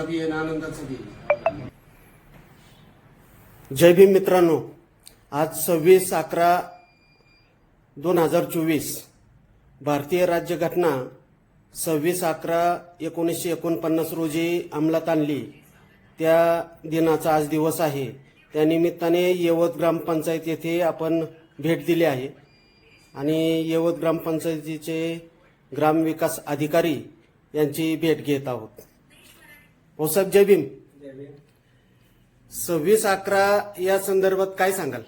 दुःखाचा बी आहे आनंदाचा बी जय भीम मित्रांनो आज सव्वीस अकरा दोन हजार चोवीस भारतीय राज्यघटना सव्वीस अकरा एकोणीसशे एकोणपन्नास रोजी अंमलात आणली. त्या दिनाचा आज दिवस आहे. त्यानिमित्ताने यवत ग्रामपंचायत येथे आपण भेट दिली आहे. आणि यवत ग्रामपंचायतीचे ग्रामविकास अधिकारी यांची भेट घेत आहोत. हो साहेब जय भीम. सव्वीस अकरा या संदर्भात काय सांगाल?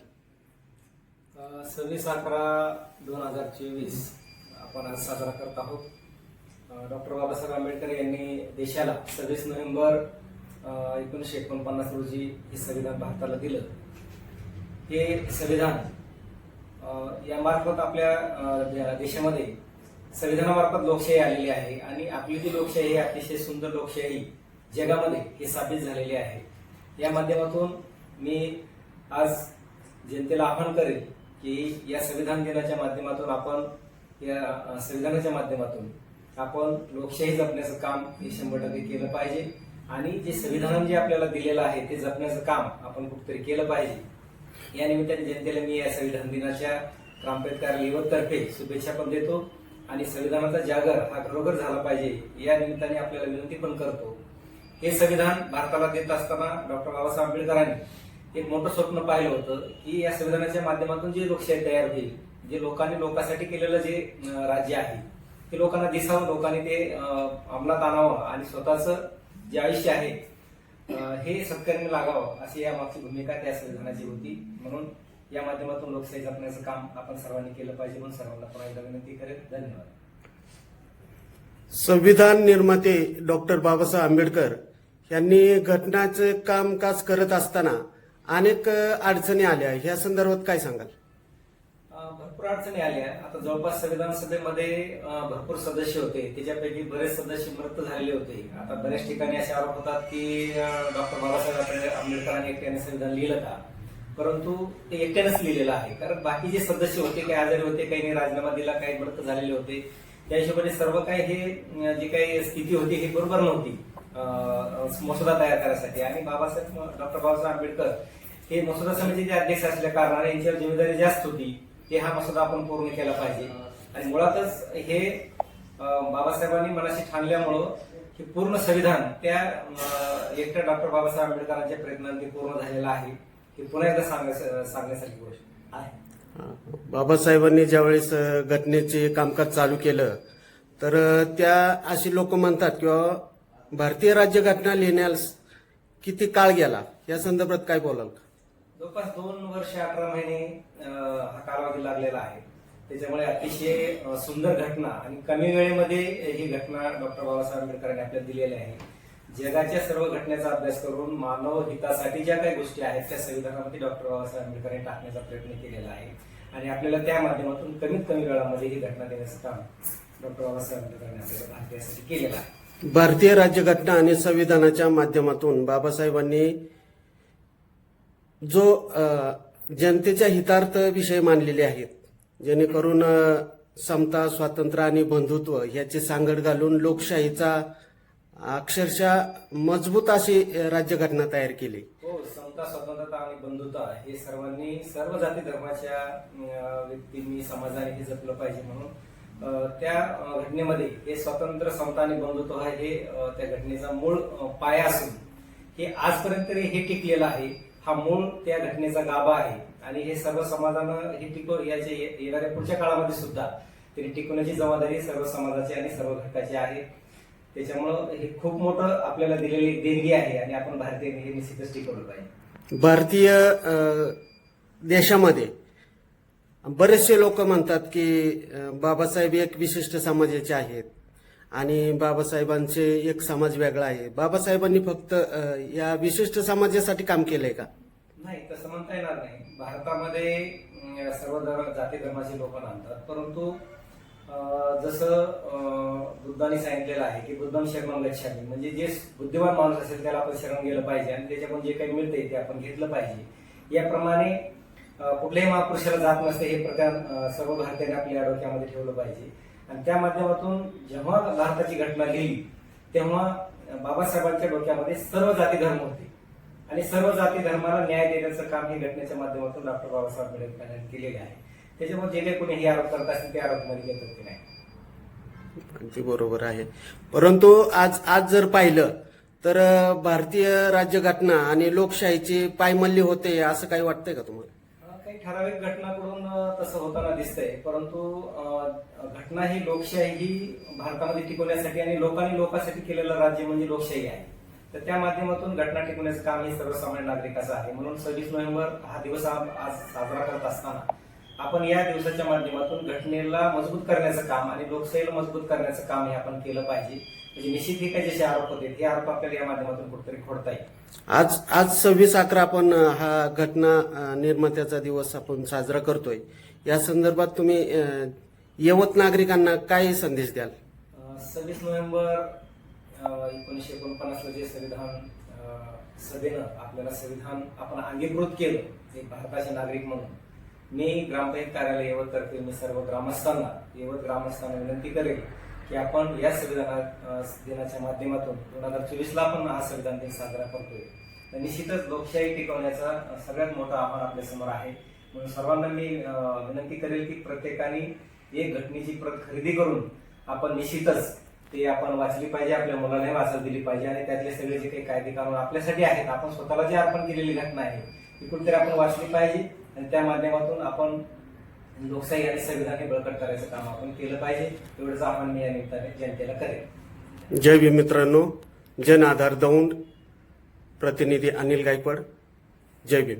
सव्वीस अकरा दोन हजार चोवीस आपण आज साजरा करत आहोत. डॉक्टर बाबासाहेब आंबेडकर यांनी देशाला सव्वीस नोव्हेंबर एकोणीसशे एकोणपन्नास रोजी हे संविधान भारताला दिलं. हे संविधान अ, यामार्फत आपल्या देशामध्ये संविधानामार्फत लोकशाही आलेली आहे आणि आपली जी लोकशाही अतिशय सुंदर लोकशाही जगामध्ये हे साबित झालेले आहे. या माध्यमातून मी आज जनतेला आवाहन करेल की या संविधान दिनाच्या माध्यमातून आपण या संविधानाच्या माध्यमातून आपण लोकशाही जपण्याचं काम हे शंभर टक्के केलं पाहिजे. आणि जे संविधान जे आपल्याला दिलेलं आहे ते जपण्याचं काम आपण कुठेतरी केलं पाहिजे. या निमित्ताने जनतेला मी या संविधान दिनाच्या क्रांपेडकर लेवल शुभेच्छा पण देतो. आणि संविधानाचा जागर हा खरोखर झाला पाहिजे या निमित्ताने आपल्याला विनंती पण करतो. हे संविधान भारताला देत असताना डॉक्टर बाबासाहेब आंबेडकरांनी एक मोठं स्वप्न पाहिलं होतं की या संविधानाच्या माध्यमातून जे लोकशाही तयार होईल जे लोकांनी लोकांसाठी केलेलं जे राज्य आहे ते लोकांना दिसावं लोकांनी ते अंमलात आणावं आणि स्वतःचं जे आयुष्य आहे हे सत्कार्याने लागावं अशी या मागची भूमिका त्या संविधानाची होती. म्हणून या माध्यमातून लोकशाही जपण्याचं काम आपण सर्वांनी केलं पाहिजे म्हणून सर्वांना पुन्हा एकदा विनंती करेल धन्यवाद. संविधान निर्माते डॉक्टर बाबासाहेब आंबेडकर यांनी घटनाचं कामकाज करत असताना अनेक अडचणी आल्या. या संदर्भात काय सांगाल? भरपूर अडचणी आल्या. आता जवळपास संविधान सभेमध्ये भरपूर सदस्य होते. त्याच्यापैकी बरेच सदस्य मृत झालेले होते. आता बऱ्याच ठिकाणी असे आरोप होतात की डॉक्टर बाबासाहेब आंबेडकरांनी एकट्याने संविधान लिहिलं का? परंतु ते एकट्यानेच लिहिलेलं आहे. कारण बाकी जे सदस्य होते काही आजारी होते काही राजीनामा दिला काही मृत झालेले होते. त्या हिशोबाने सर्व काही हे जी काही स्थिती होती ही बरोबर नव्हती. मसुदा तयार करण्यासाठी आणि बाबासाहेब डॉक्टर बाबासाहेब आंबेडकर हे मसुदा समितीचे अध्यक्ष असल्या कारणाने यांच्यावर जिम्मेदारी जास्त होती. की हा मसुदा आपण पूर्ण केला पाहिजे. आणि मुळातच हे बाबासाहेबांनी मनाशी ठाणल्यामुळं हे पूर्ण संविधान त्या एकट्या डॉक्टर बाबासाहेब आंबेडकरांच्या प्रयत्नांनी पूर्ण झालेलं आहे. हे पुन्हा एकदा सांगण्या- सांगण्यासारखी गोष्ट आहे. बाबासाहेबांनी ज्यावेळेस घटनेचे कामकाज चालू केलं तर त्या अशी लोक म्हणतात किंवा भारतीय राज्यघटना लिहिण्यास किती काळ गेला? या संदर्भात काय बोलाल जवळपास दोन वर्ष अठरा महिने हा कालावधी लागलेला आहे. त्याच्यामुळे अतिशय सुंदर घटना आणि कमी वेळेमध्ये ही घटना डॉक्टर बाबासाहेब आंबेडकरांनी आपल्याला दिलेली आहे. जगाच्या सर्व घटनेचा अभ्यास करून मानव हितासाठी ज्या काही गोष्टी आहेत त्या संविधानामध्ये डॉक्टर बाबासाहेब आंबेडकरांनी टाकण्याचा प्रयत्न केलेला आहे. आणि आपल्याला त्या माध्यमातून कमीत कमी वेळामध्ये ही घटना देण्याचं काम डॉक्टर बाबासाहेब आंबेडकरांनी आपल्याला भारतीयासाठी केलेलं आहे. भारतीय राज्यघटना आणि संविधानाच्या माध्यमातून बाबासाहेबांनी जो जनतेच्या हितार्थ विषय मानलेले आहेत जेणेकरून समता स्वातंत्र्य आणि बंधुत्व याची सांगड घालून लोकशाहीचा अक्षरशः मजबूत अशी राज्यघटना तयार केली. हो समता स्वतंत्रता आणि बंधुत्व हे सर्वांनी सर्व जाती धर्माच्या व्यक्तींनी समाजाने हे जपलं पाहिजे म्हणून त्या घटनेमध्ये हे स्वतंत्र समता आणि बंधुत्व आहे हे त्या घटनेचा मूळ पाया असून हे आजपर्यंत तरी हे टिकलेलं आहे. हा मूळ त्या घटनेचा गाभा आहे. आणि हे सर्व समाजानं हे टिकव याचे येणाऱ्या पुढच्या काळामध्ये सुद्धा तरी टिकवण्याची जबाबदारी सर्व समाजाची आणि सर्व घटकाची आहे. त्याच्यामुळं हे खूप मोठं आपल्याला दिलेली देणगी आहे आणि आपण भारतीय हे निश्चितच टिकवलं पाहिजे. भारतीय देशामध्ये बरेचसे लोक म्हणतात की बाबासाहेब एक विशिष्ट समाजाचे आहेत. आणि बाबासाहेबांचे एक समाज वेगळा आहे. बाबासाहेबांनी फक्त या विशिष्ट समाजासाठी काम केलंय का? नाही तसं म्हणता येणार नाही. भारतामध्ये सर्व धर्म जाती धर्माचे लोक मानतात. परंतु जसं बुद्धाने सांगितलेलं आहे की बुद्धम शरण लक्षामी म्हणजे जे बुद्धिमान माणूस असेल त्याला आपण शरण गेलं पाहिजे. आणि त्याच्याकडून जे काही मिळते ते आपण घेतलं पाहिजे. याप्रमाणे कुठल्याही महापुरुषाला जात नसते हे प्रकार सर्व भारतीयांनी आपल्या डोक्यामध्ये ठेवलं पाहिजे. आणि त्या माध्यमातून जेव्हा भारताची घटना लिहिली तेव्हा बाबासाहेबांच्या डोक्यामध्ये सर्व जाती धर्म होते. आणि सर्व जाती धर्माला न्याय देण्याचं काम ही घटनेच्या माध्यमातून डॉक्टर बाबासाहेब आंबेडकर केलेले आहे. त्याच्यामुळे जे काही कोणी हे आरोप करत असतील ते आरोपमध्ये घेतात ते नाही? अगदी बरोबर आहे. परंतु आज आज जर पाहिलं तर भारतीय राज्यघटना आणि लोकशाहीची पायमल्ली होते असं काही वाटतंय का तुम्हाला? ठराविक घटनाकडून तसं होताना दिसतंय. परंतु घटना ही लोकशाही ही भारतामध्ये टिकवण्यासाठी आणि लोकांनी लोकांसाठी केलेलं राज्य म्हणजे लोकशाही आहे. तर त्या माध्यमातून घटना टिकवण्याचं काम हे सर्वसामान्य नागरिकाचं आहे. म्हणून सव्वीस नोव्हेंबर हा दिवस आज साजरा करत असताना आपण या दिवसाच्या माध्यमातून घटनेला मजबूत करण्याचं काम आणि लोकशाहीला मजबूत करण्याचं काम हे आपण केलं पाहिजे. म्हणजे निश्चित हे काही जसे आरोप होते हे आरोप आपल्याला या माध्यमातून कुठेतरी खोडता येईल. आज आज सव्वीस अकरा आपण हा घटना निर्मात्याचा दिवस आपण साजरा करतोय. या संदर्भात तुम्ही अ, यवत नागरिकांना काय संदेश द्याल? सव्वीस नोव्हेंबर एकोणीसशे एकोणपन्नासला जे संविधान अं, सभेनं आपल्याला संविधान आपण अंगीकृत केलं एक भारताचे नागरिक म्हणून. मी ग्रामपंचायत कार्यालय यवततर्फे मी सर्व ग्रामस्थांना यवत ग्रामस्थांना विनंती करेल की आपण या संविधान दिनाच्या माध्यमातून दोन हजार चोवीसला आपण हा संविधान दिन साजरा करतोय. तर निश्चितच लोकशाही टिकवण्याचा सगळ्यात मोठं आव्हान आपल्यासमोर आहे. म्हणून सर्वांना मी विनंती करेल की प्रत्येकाने एक घटनेची प्रत खरेदी करून आपण निश्चितच ते आपण वाचली पाहिजे आपल्या मुलांनाही वाचायला दिली पाहिजे आणि त्यातले सगळे जे काही कायदे कानून आपल्यासाठी आहेत आपण स्वतःला जे अर्पण केलेली घटना आहे ती कुठेतरी आपण वाचली पाहिजे. आणि त्या माध्यमातून आपण लोकशाही आणि संविधान बळकट करायचं काम आपण केलं पाहिजे. एवढंच आपण मी या निमित्ताने जनतेला करेल जय भीम मित्रांनो जन आधार दौंड प्रतिनिधी अनिल गायकवाड जय भीम.